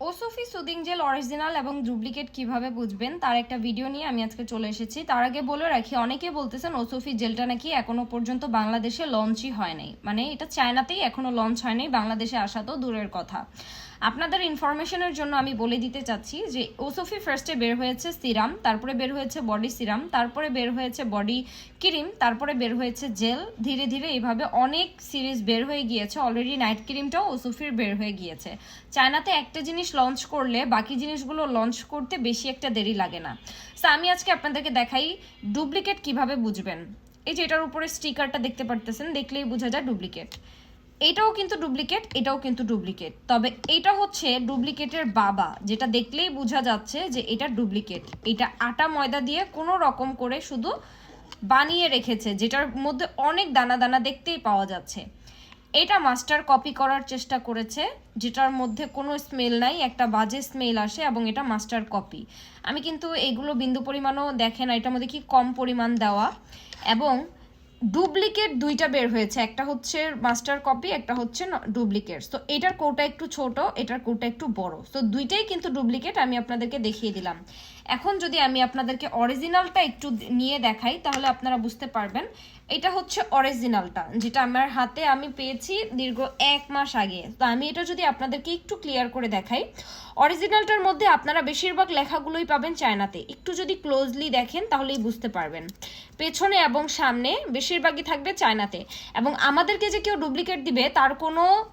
ওসোফি soothing gel original এবং duplicate কীভাবে বুঝবেন, তার একটা ভিডিও নিয়ে আমি আজকে চলে এসেছি। তার আগে বলে রাখি, অনেকে বলতেছেন ওসোফি জেলটা নাকি এখনও পর্যন্ত বাংলাদেশে লঞ্চই হয় নাই। মানে এটা চায়নাতেই এখনও লঞ্চ হয় নাই, বাংলাদেশে আসা তো দূরের কথা। আপনাদের ইনফরমেশনের জন্য আমি বলে দিতে চাচ্ছি যে ওসোফি ফার্স্টে বের হয়েছে সিরাম, তারপরে বের হয়েছে বডি সিরাম তারপরে বের হয়েছে বডি ক্রিম তারপরে বের হয়েছে জেল ধীরে ধীরে এইভাবে অনেক সিরিজ বের হয়ে গিয়েছে। অলরেডি নাইট ক্রিমটাও ওসোফির বের হয়ে গিয়েছে। চায়নাতে একটা জিনিস লঞ্চ করলে বাকি জিনিসগুলো লঞ্চ করতে বেশি একটা দেরি লাগে না। সো আমি আজকে আপনাদেরকে দেখাই ডুপ্লিকেট কীভাবে বুঝবেন। এই যে এটার উপরে স্টিকারটা দেখতে পারতেছেন, দেখলেই বোঝা যায় ডুপ্লিকেট এটাও কিন্তু ডুপ্লিকেট এটাও কিন্তু ডুপ্লিকেট তবে এটা হচ্ছে ডুপ্লিকেটের বাবা, যেটা দেখলেই বোঝা যাচ্ছে যে এটা ডুপ্লিকেট এটা আটা ময়দা দিয়ে কোনো রকম করে শুধু বানিয়ে রেখেছে, যেটার মধ্যে অনেক দানা দানা দেখতেই পাওয়া যাচ্ছে। এটা মাস্টার কপি করার চেষ্টা করেছে, যেটার মধ্যে কোনো স্মেল নাই, একটা বাজে স্মেল আসে এবং এটা মাস্টার কপি আমি কিন্তু এগুলো বিন্দু পরিমাণও দেখে না, এটার মধ্যে কি কম পরিমাণ দেওয়া? এবং ডুপ্লিকেট দুইটা বের হয়েছে, একটা হচ্ছে মাস্টার কপি একটা হচ্ছে ডুপ্লিকেট তো এটার কোটা একটু ছোট, এটার কোটা একটু বড়। তো দুইটাই কিন্তু ডুপ্লিকেট আমি আপনাদেরকে দেখিয়ে দিলাম। এখন যদি আমি আপনাদেরকে অরিজিনালটা একটু নিয়ে দেখাই, তাহলে আপনারা বুঝতে পারবেন। এটা হচ্ছে অরিজিনালটা যেটা আমার হাতে আমি পেয়েছি দীর্ঘ এক মাস আগে। তো আমি এটা যদি আপনাদেরকে একটু ক্লিয়ার করে দেখাই অরিজিনালটার মধ্যে আপনারা বেশিরভাগ লেখাগুলোই পাবেন চায়নাতে। একটু যদি ক্লোজলি দেখেন, তাহলেই বুঝতে পারবেন। পেছনে এবং সামনে বেশিরভাগই থাকবে চায়নাতে। এবং আমাদেরকে যে কেউ ডুপ্লিকেট দিবে, তার কোনো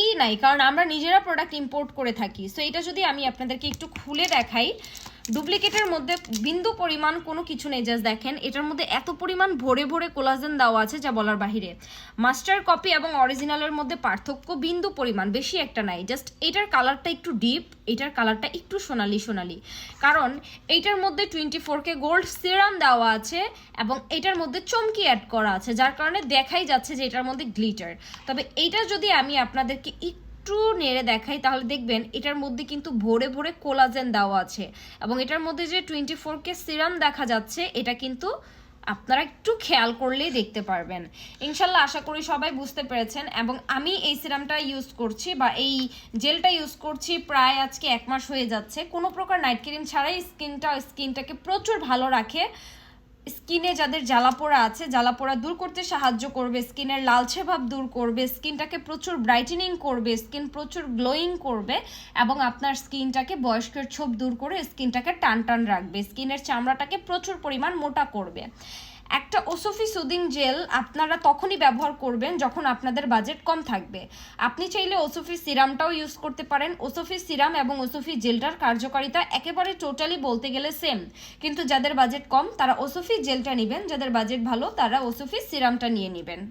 ই নাই, কারণ আমরা নিজেরা প্রোডাক্ট ইম্পোর্ট করে থাকি। সো এটা যদি আমি আপনাদেরকে একটু খুলে দেখাই ডুপ্লিকেটের মধ্যে বিন্দু পরিমাণ কোনো কিছু নেই জাস্ট দেখেন। এটার মধ্যে এত পরিমাণ ভরে ভরে কোলাজেন দেওয়া আছে যা বলার বাহিরে। মাস্টার কপি এবং অরিজিনালের মধ্যে পার্থক্য বিন্দু পরিমাণ, বেশি একটা নাই। জাস্ট এটার কালারটা একটু ডিপ এটার কালারটা একটু সোনালি সোনালি। কারণ এইটার মধ্যে টোয়েন্টি ফোরকে গোল্ড সিরাম দেওয়া আছে এবং এটার মধ্যে চমকি অ্যাড করা আছে, যার কারণে দেখাই যাচ্ছে যে এটার মধ্যে গ্লিটার তবে এইটা যদি আমি আপনাদেরকে একটু নেড়ে দেখাই, তাহলে দেখবেন এটার মধ্যে কিন্তু ভরে ভরে কোলাজেন দেওয়া আছে। এবং এটার মধ্যে যে টোয়েন্টি ফোরকে সিরাম দেখা যাচ্ছে, এটা কিন্তু আপনারা একটু খেয়াল করলেই দেখতে পারবেন। ইনশাল্লাহ আশা করি সবাই বুঝতে পেরেছেন। এবং আমি এই সিরামটা ইউজ করছি বা এই জেলটা ইউজ করছি প্রায় আজকে এক মাস হয়ে যাচ্ছে। কোনো প্রকার নাইট ক্রিম ছাড়াই স্কিনটা স্কিনটাকে প্রচুর ভালো রাখে। স্কিনে যাদের জ্বালাপোড়া আছে, জ্বালাপোড়া দূর করতে সাহায্য করবে, স্কিনের লালচে ভাব দূর করবে, স্কিনটাকে প্রচুর ব্রাইটেনিং করবে, স্কিন প্রচুর গ্লোয়িং করবে এবং আপনার স্কিনটাকে বয়স্কের ছোপ দূর করে স্কিনটাকে টান টান রাখবে, স্কিনের চামড়াটাকে প্রচুর পরিমাণ মোটা করবে। একটা ওসোফি সুদিং জেল আপনারা তখনই ব্যবহার করবেন যখন আপনাদের বাজেট কম থাকবে। আপনি চাইলে ওসোফি সিরামটাও ইউজ করতে পারেন। ওসোফি সিরাম এবং ওসোফি জেলটার কার্যকারিতা একেবারে টোটালি বলতে গেলে সেম কিন্তু যাদের বাজেট কম, তারা ওসোফি জেলটা নেবেন, যাদের বাজেট ভালো, তারা ওসোফি সিরামটা নিয়ে নেবেন।